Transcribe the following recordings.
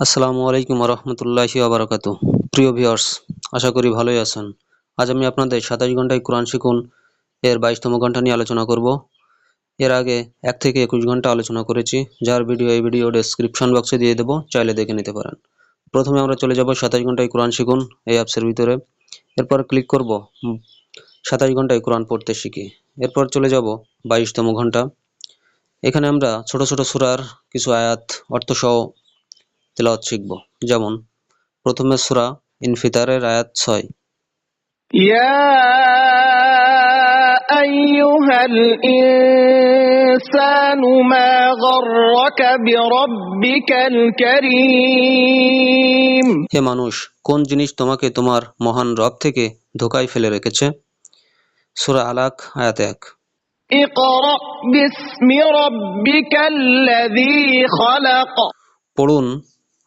আসসালামু আলাইকুম রহমতুল্লাহি আবরাকাতু প্রিয় ভিউয়ার্স, আশা করি ভালোই আছেন। আজ আমি আপনাদের সাতাশ ঘন্টায় কোরআন শিখুন এর বাইশতম ঘণ্টা নিয়ে আলোচনা করব। এর আগে এক থেকে একুশ ঘণ্টা আলোচনা করেছি, যার ভিডিও এই ভিডিও ডেসক্রিপশন বক্সে দিয়ে দেবো, চাইলে দেখে নিতে পারেন। প্রথমে আমরা চলে যাব সাতাশ ঘন্টায় কোরআন শিখুন এই অ্যাপসের ভিতরে। এরপর ক্লিক করব, সাতাশ ঘন্টায় কোরআন পড়তে শিখি। এরপর চলে যাব বাইশতম ঘণ্টা। এখানে আমরা ছোট ছোট সুরার কিছু আয়াত, অর্থসহ তেলাওয়াত শিখব যেমন প্রথমে সূরা ইনফিতারের আয়াত ছয় يا أيها الإنسان ما غرك بربك الكريم হে মানুষ কোন জিনিস তোমাকে তোমার মহান রব থেকে ধোকায় ফেলে রেখেছে সূরা আলাক আয়াত এক اقرأ باسم ربك الذي خلق পড়ুন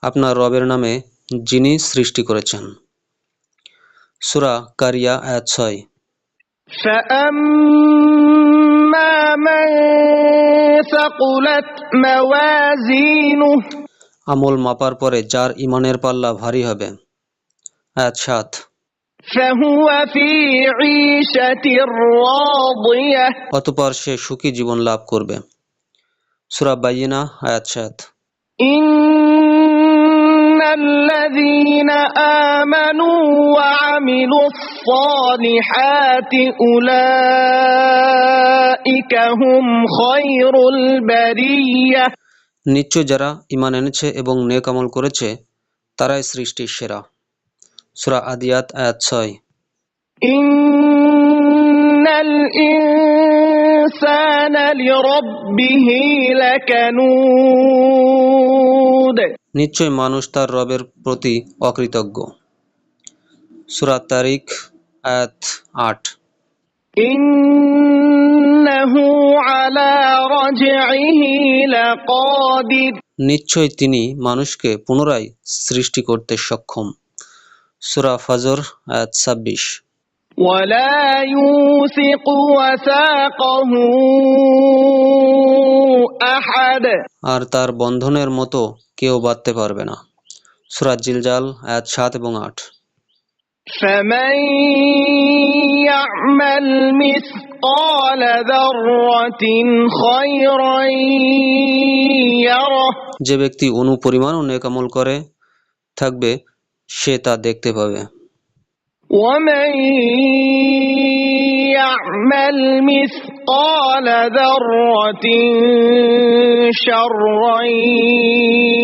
আপনার রবের নামে যিনি সৃষ্টি করেছেন। সুরা কারিয়া আয়াত ছয়। আমল মাপার পরে যার ইমানের পাল্লা ভারী হবে। অতপর সে সুখী জীবন লাভ করবে। সুরাবাইনা আয়াত إن الذين آمنوا وعملوا الصالحات أولئك هم خير البرية নিশ্চয় যারা ইমান এনেছে এবং নেক আমল করেছে তারাই সৃষ্টির সেরা সূরা আদিয়াত আয়াত ছয় إن الإنسان لربه لكنود নিশ্চয় মানুষ তার রবের প্রতি অকৃতজ্ঞ সূরা তারিক আয়াত আট إنه على رجعه لقادر নিশ্চয় তিনি মানুষকে পুনরায় সৃষ্টি করতে সক্ষম সূরা ফজর আয়াত ছাব্বিশ ولا يوثق وثاقه أحد আর তার বন্ধনের মতো কেউ বাঁধতে পারবে না সূরা জিলজাল আয়াত সাত এবং আট فمن يعمل مثقال ذرة خيرا يره যে ব্যক্তি অনুপরিমাণও নেক আমল করে থাকবে সে তা দেখতে পাবে ومن يعمل مثقال ذرة شرا يره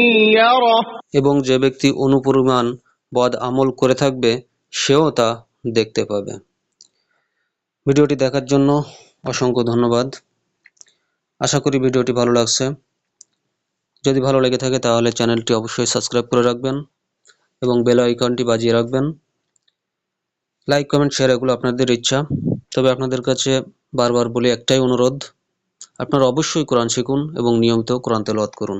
এবং যে ব্যক্তি অনুপরিমাণ বদ আমল করে থাকবে, সেও তা দেখতে পাবে। ভিডিওটি দেখার জন্য অসংখ্য ধন্যবাদ। আশা করি ভিডিওটি ভালো লাগছে। যদি ভালো লেগে থাকে তাহলে চ্যানেলটি অবশ্যই সাবস্ক্রাইব করে রাখবেন এবং বেল আইকনটি বাজিয়ে রাখবেন। লাইক, কমেন্ট, শেয়ার এগুলো আপনাদের ইচ্ছা। তবে আপনাদের কাছে বারবার বলি একটাই অনুরোধ, আপনারা অবশ্যই কোরআন শিখুন এবং নিয়মিত কোরআন তেলাওয়াত করুন।